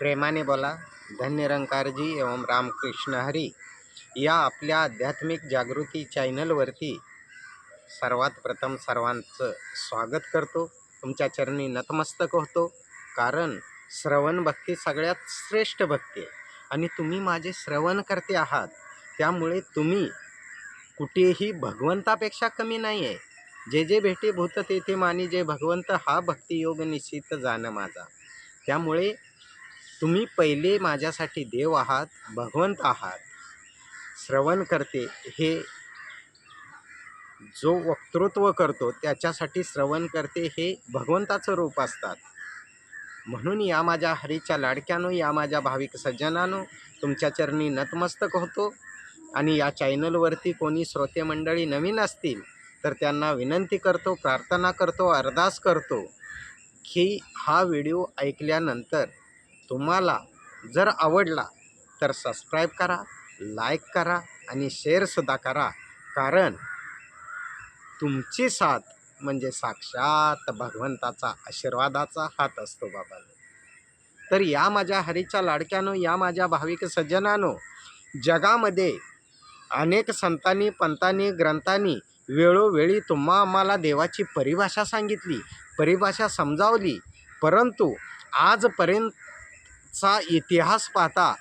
प्रेमाने बोला धन्यरंकारजी एवं रामकृष्ण हरी. या आपल्या आध्यात्मिक जागृती चॅनलवरती सर्वात प्रथम सर्वांचं स्वागत करतो. तुमच्या चरणी नतमस्तक होतो कारण श्रवण भक्ती सगळ्यात श्रेष्ठ भक्ती आहे. आणि तुम्ही माझे श्रवण करते आहात. त्यामुळे तुम्ही कुठेही भगवंतापेक्षा कमी नाही आहे जे जे भेटे भूत तेथे मानी जे भगवंत हा भक्तियोग निश्चित जाणं माझा. त्यामुळे तुम्ही पहिले माझ्यासाठी देव आहात भगवंत आहात. श्रवण करते हे जो वक्तृत्व करतो त्याच्यासाठी श्रवण करते हे भगवंताचं रूप असतात. म्हणून या माझ्या हरीच्या लाडक्यानो या माझ्या भाविक सज्जनानो तुमच्या चरणी नतमस्तक होतो. आणि या चॅनलवरती कोणी श्रोते मंडळी नवीन असतील तर त्यांना विनंती करतो प्रार्थना करतो अरदास करतो की हा व्हिडिओ ऐकल्यानंतर तुम्हाला जर आवडला तर सबस्क्राईब करा लाईक करा आणि शेअरसुद्धा करा. कारण तुमची साथ म्हणजे साक्षात भगवंताचा आशीर्वादाचा हात असतो बाबा तर या माझ्या हरीच्या लाडक्यानो या माझ्या भाविक सज्जनानो जगामध्ये अनेक संतांनी पंतांनी ग्रंथांनी वेळोवेळी तुम्हा आम्हाला देवाची परिभाषा सांगितली परिभाषा समजावली. परंतु आजपर्यंत चा इतिहास पाहता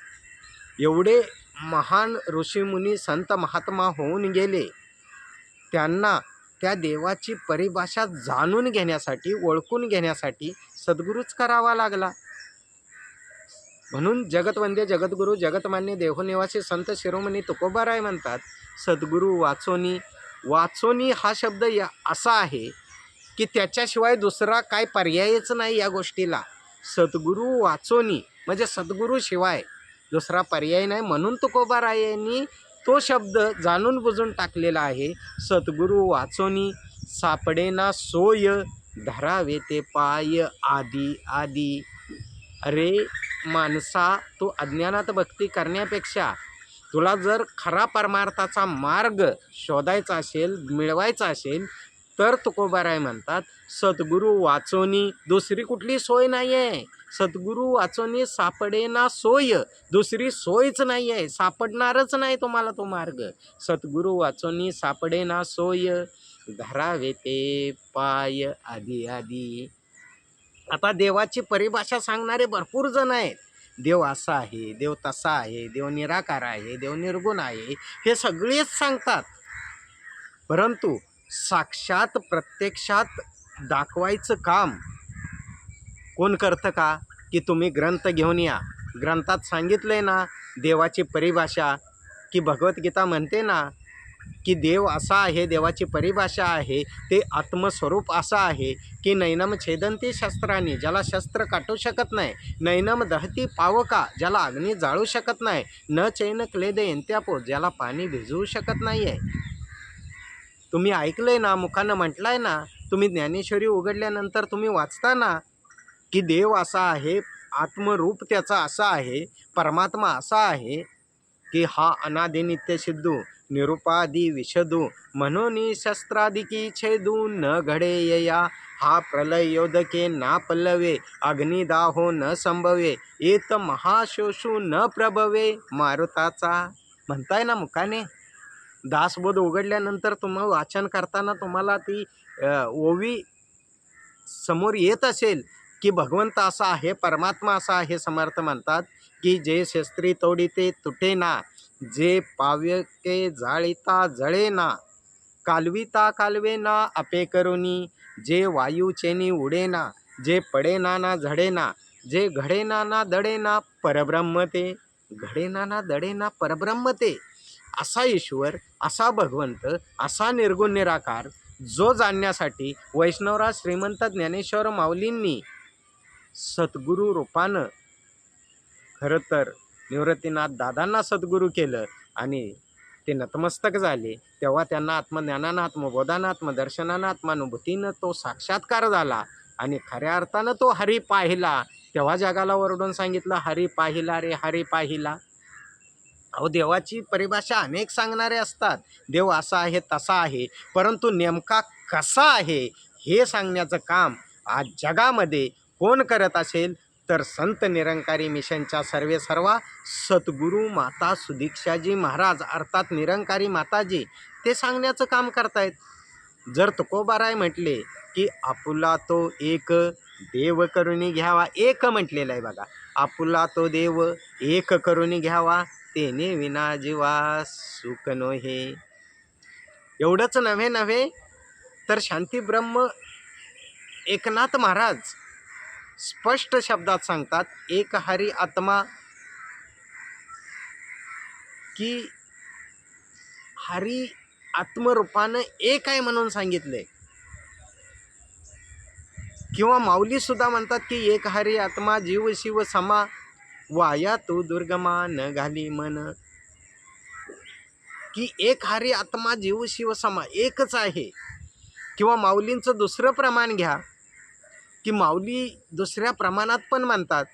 एवढे महान ऋषीमुनी संत महात्मा होऊन गेले. त्यांना त्या देवाची परिभाषा जाणून घेण्यासाठी ओळखून घेण्यासाठी सद्गुरूच करावा लागला. म्हणून जगतवंदे जगद्गुरू जगतमान्य देहनिवासी संत शिरोमणी तुकोबाराय म्हणतात सद्गुरू वाचोनी वाचोनी हा शब्द या असा आहे की त्याच्याशिवाय दुसरा काय पर्यायच नाही या गोष्टीला. सद्गुरू वाचोनी म्हणजे सद्गुरूशिवाय दुसरा पर्याय नाही. म्हणून तुकोबारायांनी तो शब्द जाणून बुजून टाकलेला आहे. सद्गुरू वाचोनी सापडेना सोय धरावे ते पाय आदी आदी. अरे माणसा तू अज्ञानात भक्ती करण्यापेक्षा तुला जर खरा परमार्थाचा मार्ग शोधायचा असेल मिळवायचा असेल तर तुकोबाराय म्हणतात सद्गुरू वाचोनी दुसरी कुठली सोय नाही आहे सद्गुरू वाचोनी सापडेना सोय. दुसरी सोयच नाही आहे सापडणारच नाही तुम्हाला तो मार्ग. सद्गुरू वाचोनी सापडेना सोय. धरावे ते पाय आधी आधी. आता देवाची परिभाषा सांगणारे भरपूर जण आहेत. देव असा आहे देव तसा आहे देव निराकार आहे देव निर्गुण आहे. हे सगळेच सांगतात. परंतु साक्षात प्रत्यक्षात दाखवायचं काम कोण करतं का? की तुम्ही ग्रंथ घेऊन या. ग्रंथात सांगितलं आहे ना देवाची परिभाषा. की भगवद्गीता म्हणते ना की देव असा आहे देवाची परिभाषा आहे ते आत्मस्वरूप असं आहे की नैनम छेदंती शस्त्राने ज्याला शस्त्र काटू शकत नाही नैनम दहती पावका ज्याला अग्नी जाळू शकत नाही न चैन क्लेद यंत्यापो ज्याला पाणी भिजवू शकत नाही आहे तुम्ही ऐकलं आहे ना मुखानं म्हटलं आहे ना तुम्ही ज्ञानेश्वरी उघडल्यानंतर तुम्ही वाचता ना की देव असा आहे आत्मरूप त्याचा असा आहे परमात्मा असा आहे की हा अनादि नित्य सिद्धू निरुपादी विषदू म्हणून शस्त्रादिकी छेदू न घडे यया हा प्रलय योधके ना पल्लवे अग्निदाहो न संभवे येत महाशोषू न प्रभवे मारुताचा. म्हणताय ना मुखाने दासबोध उघडल्यानंतर तुम्हा वाचन करताना तुम्हाला ती ओवी समोर येत असेल की भगवंत असा आहे परमात्मा असा आहे समर्थ म्हणतात की जे शस्त्री तोडिते तुटे ना जे पाव्यके जाळीता जळे ना कालविता कालवे ना अपे करुनी जे वायूचेनी उडे ना जे पडे ना ना झडे ना जे घडे ना ना दडे ना परब्रह्म ते घडे ना ना दडे ना परब्रह्म ते असा ईश्वर असा भगवंत असा निर्गुण निराकार जो जाणण्यासाठी वैष्णवराज श्रीमंत ज्ञानेश्वर माऊलींनी सद्गुरू रूपानं खरं तर निवृत्तीनाथ दादांना सद्गुरू केलं आणि ते नतमस्तक झाले तेव्हा त्यांना आत्मज्ञानानं आत्मबोधानं आत्मदर्शनानं आत्मानुभूतीनं तो साक्षात्कार झाला आणि खऱ्या अर्थानं तो हरी पाहिला. तेव्हा जगाला ओरडून सांगितलं हरी पाहिला रे हरी पाहिला. अहो देवाची परिभाषा अनेक सांगणारे असतात. देव असा आहे तसा आहे परंतु नेमका कसा आहे हे सांगण्याचं काम आज जगामध्ये कोण करत असेल तर संत निरंकारी मिशनच्या सर्वे सर्वा सद्गुरू माता सुदीक्षाजी महाराज अर्थात निरंकारी माताजी ते सांगण्याचं काम करतायत. जर तुकोबाराय म्हटले की आपुला तो एक देव करुणी घ्यावा एक म्हटलेलं आहे बघा. आपुला तो देव एक करुणी घ्यावा तेने विना जीवा सुख नोहे. एवढंच नव्हे नव्हे तर शांती ब्रह्म एकनाथ महाराज स्पष्ट शब्दात सांगतात एक हरी आत्मा की हरी आत्मरूपानं एक आहे म्हणून सांगितले किंवा माऊली सुद्धा म्हणतात की एक हरी आत्मा जीव शिव समा वाया तू दुर्गमा न घाली मन. की एक हरी आत्मा जीव शिव समा एकच आहे. किंवा माऊलींचं दुसरं प्रमाण घ्या. की माऊली दुसऱ्या प्रमाणात पण मानतात.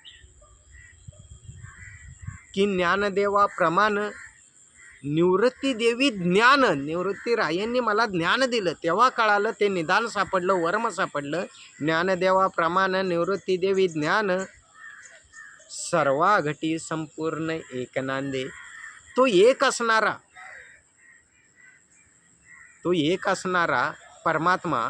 की ज्ञानदेवा प्रमाण निवृत्ती देवी ज्ञान निवृत्ती रायांनी मला ज्ञान दिलं. तेव्हा कळालं ते निदान सापडलं वर्म सापडलं. ज्ञानदेवा प्रमाण निवृत्ती देवी ज्ञान सर्वाघटी संपूर्ण एकनांदे तो एक असणारा तो एक असणारा परमात्मा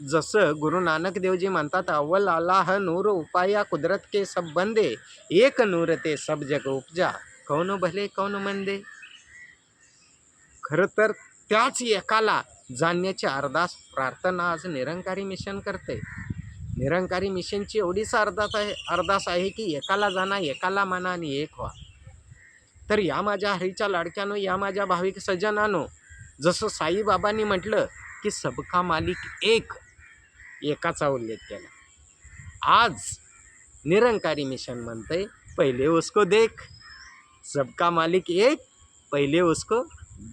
जसं गुरु नानक देवजी म्हणतात अव्वल अल्लाह नूर उपाया कुदरत के सब बंदे एक नूर ते सब जग उपजा. कौन भले कौन मंदे? खरं तर त्याच एकाला जाणण्याची अर्धास प्रार्थना आज निरंकारी मिशन करते. निरंकारी मिशनची एवढीच अर्धास आहे अर्धास आहे की एकाला जाणा एकाला माना आणि एक व्हा. तर या माझ्या हरीच्या लाडक्यानो या माझ्या भाविक सज्जनानो जसं साईबाबांनी म्हटलं की सबका मालिक एक. एकाचा उल्लेख केला. आज निरंकारी मिशन म्हणतंय पहिले उसको देख. सबका मालिक एक पहिले उसको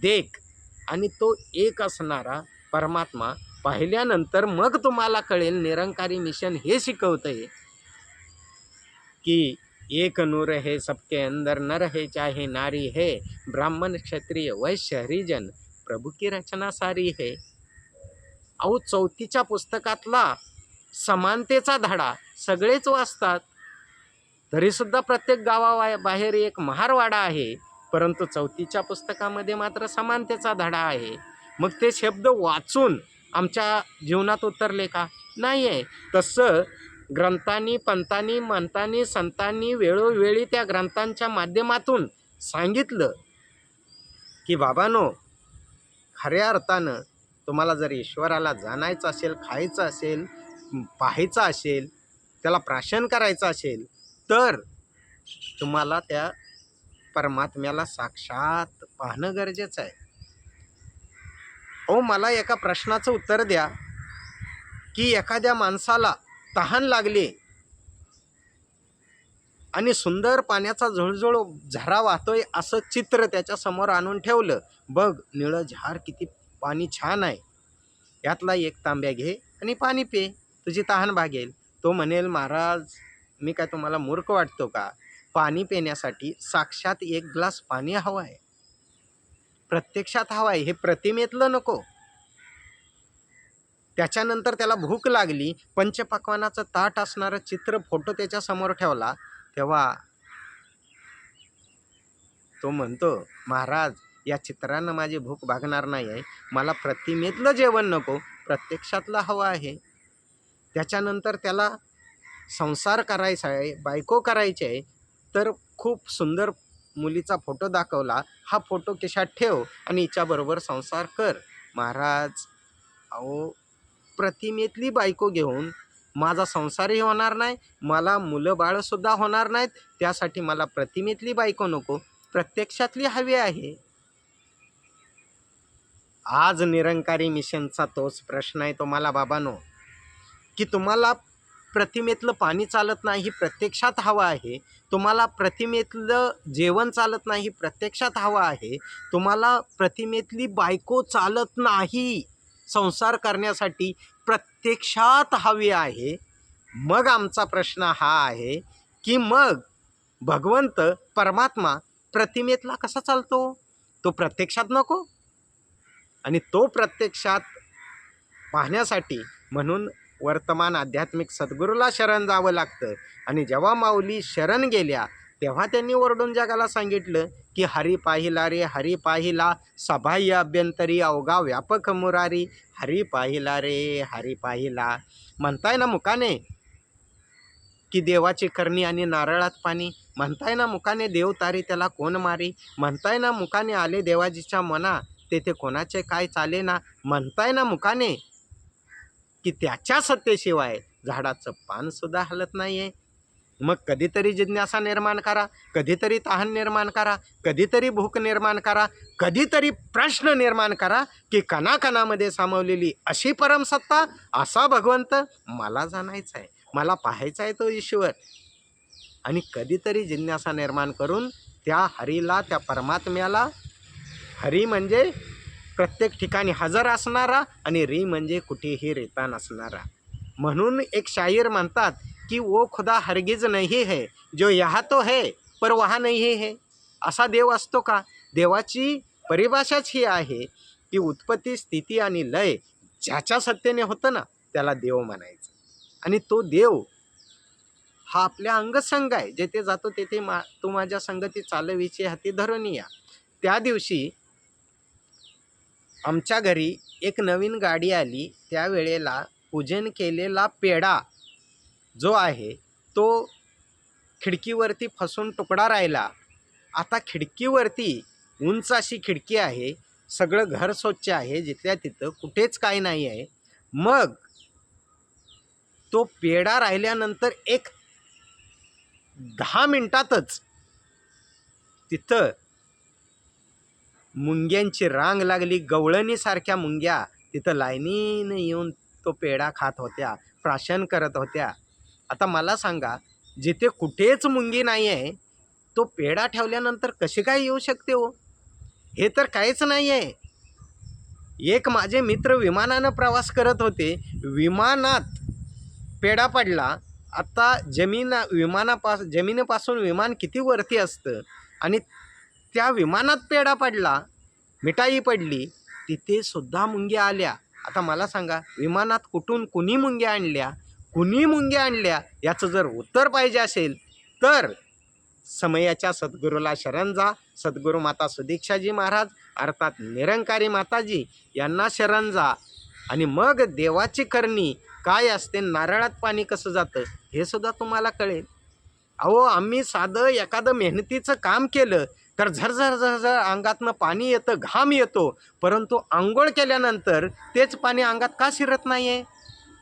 देख. आणि तो एक असणारा परमात्मा पाहिल्यानंतर मग तुम्हाला कळेल निरंकारी मिशन हे शिकवतंय की एक नूर है सबके अंदर नर है चाहे नारी है ब्राह्मण क्षत्रिय वैश्य हरिजन प्रभु की रचना सारी है. अहो चौथीच्या पुस्तकातला समानतेचा धडा सगळेच वाचतात. तरीसुद्धा प्रत्येक गावा बाहेर एक महारवाडा आहे परंतु चौथीच्या पुस्तकामध्ये मात्र समानतेचा धडा आहे. मग ते शब्द वाचून आमच्या जीवनात उतरले का? नाही आहे तसं ग्रंथांनी पंतांनी मंतांनी संतांनी वेळोवेळी त्या ग्रंथांच्या माध्यमातून सांगितलं की बाबानो खऱ्या अर्थानं तुम्हाला जर ईश्वराला जाणायचं असेल खायचं असेल पाहायचं असेल त्याला प्राशन करायचं असेल तर तुम्हाला त्या परमात्म्याला साक्षात पाहणं गरजेचं आहे. ओ मला एका प्रश्नाचं उत्तर द्या. की एखाद्या माणसाला तहान लागली आणि सुंदर पाण्याचा झुळझुळ झरा वाहतोय असं चित्र त्याच्यासमोर आणून ठेवलं. बघ निळं झार किती पाणी छान आहे. यातला एक तांब्या घे आणि पाणी पे. तुझी तहान भागेल. तो म्हणेल महाराज मी काय तुम्हाला मूर्ख वाटतो का? पाणी पिण्यासाठी साक्षात एक ग्लास पाणी हवं आहे. प्रत्यक्षात हवं आहे. हे प्रतिमेतलं नको. त्याच्यानंतर त्याला भूक लागली. पंचपक्वानाचं ताट असणारं चित्र फोटो त्याच्यासमोर ठेवला. तेव्हा तो म्हणतो महाराज या चित्रानं माझी भूक भागणार नाही आहे. मला प्रतिमेतलं जेवण नको. प्रत्यक्षातलं हवं आहे. त्याच्यानंतर त्याला संसार करायचा आहे बायको करायची आहे. तर खूप सुंदर मुलीचा फोटो दाखवला. हा फोटो खिशात ठेव आणि हिच्याबरोबर संसार कर. महाराज अहो प्रतिमेतली बायको घेऊन माझा संसारही होणार नाही मला मुलं बाळंसुद्धा होणार नाहीत. त्यासाठी मला प्रतिमेतली बायको नको. प्रत्यक्षातली हवी आहे. आज निरंकारी मिशनचा तोच प्रश्न आहे तुम्हाला बाबानो की तुम्हाला प्रतिमेतलं पाणी चालत नाही प्रत्यक्षात हवं आहे तुम्हाला प्रतिमेतलं जेवण चालत नाही प्रत्यक्षात हवं आहे तुम्हाला प्रतिमेतली बायको चालत नाही संसार करण्यासाठी प्रत्यक्षात हवी आहे मग आमचा प्रश्न हा आहे की मग भगवंत परमात्मा प्रतिमेतला कसा चालतो? तो प्रत्यक्षात नको? आणि तो प्रत्यक्षात पाहण्यासाठी म्हणून वर्तमान आध्यात्मिक सद्गुरूला शरण जावं लागतं. आणि जेव्हा माऊली शरण गेल्या तेव्हा त्यांनी ओरडून जगाला सांगितलं की हरी पाहिला रे हरी पाहिला सभाह्य अभ्यंतरी अवघा व्यापक मुरारी हरी पाहिला रे हरी पाहिला. म्हणताय ना मुकाने? की देवाची करणी आणि नारळात पाणी? म्हणताय ना मुकाने देव तारी त्याला कोण मारी? म्हणताय ना मुकाने आले देवाजीच्या मना तेथे कोणाचे काय चाले ना म्हणताय ना मुकाने? की त्याच्या सत्तेशिवाय झाडाचं पानसुद्धा हलत नाही आहे मग कधीतरी जिज्ञासा निर्माण करा कधीतरी तहान निर्माण करा कधीतरी भूक निर्माण करा कधीतरी प्रश्न निर्माण करा की कणाकणामध्ये सामावलेली अशी परमसत्ता असा भगवंत मला जाणायचा आहे मला पाहायचा आहे तो ईश्वर. आणि कधीतरी जिज्ञासा निर्माण करून त्या हरीला त्या परमात्म्याला हरी म्हणजे प्रत्येक ठिकाणी हजर असणारा आणि री म्हणजे कुठेही रेता नसणारा. म्हणून एक शायर म्हणतात की वो खुदा हरगिज नाही है. जो यहा तो है पर वहा नाही है. असा देव असतो का? देवाची परिभाषाच ही आहे की उत्पत्ती स्थिती आणि लय ज्याच्या सत्तेने होतं ना त्याला देव म्हणायचं. आणि तो देव हा आपल्या अंगसंग आहे. जेथे जातो तेथे मा तू माझ्या संगती चालविची हाती धरून या. त्या दिवशी आमच्या घरी एक नवीन गाडी आली. त्यावेळेला पूजन केलेला पेढा जो आहे तो खिडकीवरती फसून तुकडा राहिला. आता खिडकीवरती उंच अशी खिडकी आहे. सगळं घर स्वच्छ आहे. जिथल्या तिथं कुठेच काय नाही आहे. मग तो पेढा राहिल्यानंतर एक दहा मिनटातच तिथं मुंग्यांची रांग लागली गवळणीसारख्या मुंग्या. तिथं लाईनीनं येऊन तो पेढा खात होत्या प्राशन करत होत्या. आता मला सांगा जिथे कुठेच मुंगी नाही आहे तो पेढा ठेवल्यानंतर कशी काय येऊ शकते हो? हे तर काहीच नाही आहे एक माझे मित्र विमानानं प्रवास करत होते. विमानात पेढा पडला. आता जमीन विमानापास जमिनीपासून विमान किती वरती असतं? आणि त्या विमानात पेढा पडला मिठाई पडली तिथे सुद्धा मुंग्या आल्या. आता मला सांगा विमानात कुठून कुणी मुंग्या आणल्या? कुणी मुंग्या आणल्या? याचं जर उत्तर पाहिजे असेल तर समयाच्या सद्गुरूला शरण जा. सद्गुरू माता सुदीक्षाजी महाराज अर्थात निरंकारी माताजी यांना शरण जा. आणि मग देवाची करणी काय असते नारळात पाणी कसं जातं हे सुद्धा तुम्हाला कळेल. अहो आम्ही साधं एखादं मेहनतीचं काम केलं तर झरझर झरझर अंगातनं पाणी येतं घाम येतो. परंतु आंघोळ केल्यानंतर तेच पाणी अंगात का शिरत नाही आहे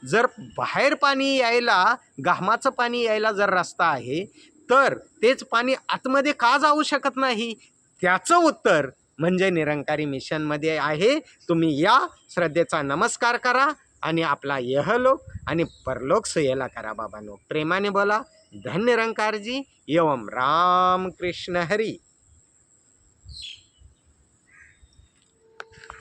जर बाहेर पाणी यायला घामाचं पाणी यायला जर रस्ता आहे तर तेच पाणी आतमध्ये का जाऊ शकत नाही? त्याचं उत्तर म्हणजे निरंकारी मिशनमध्ये आहे. तुम्ही या श्रद्धेचा नमस्कार करा आणि आपला यहलोक आणि परलोक सुयला करा बाबांनो. प्रेमाने बोला. धन्य निरंकारजी. एवम राम कृष्ण हरी.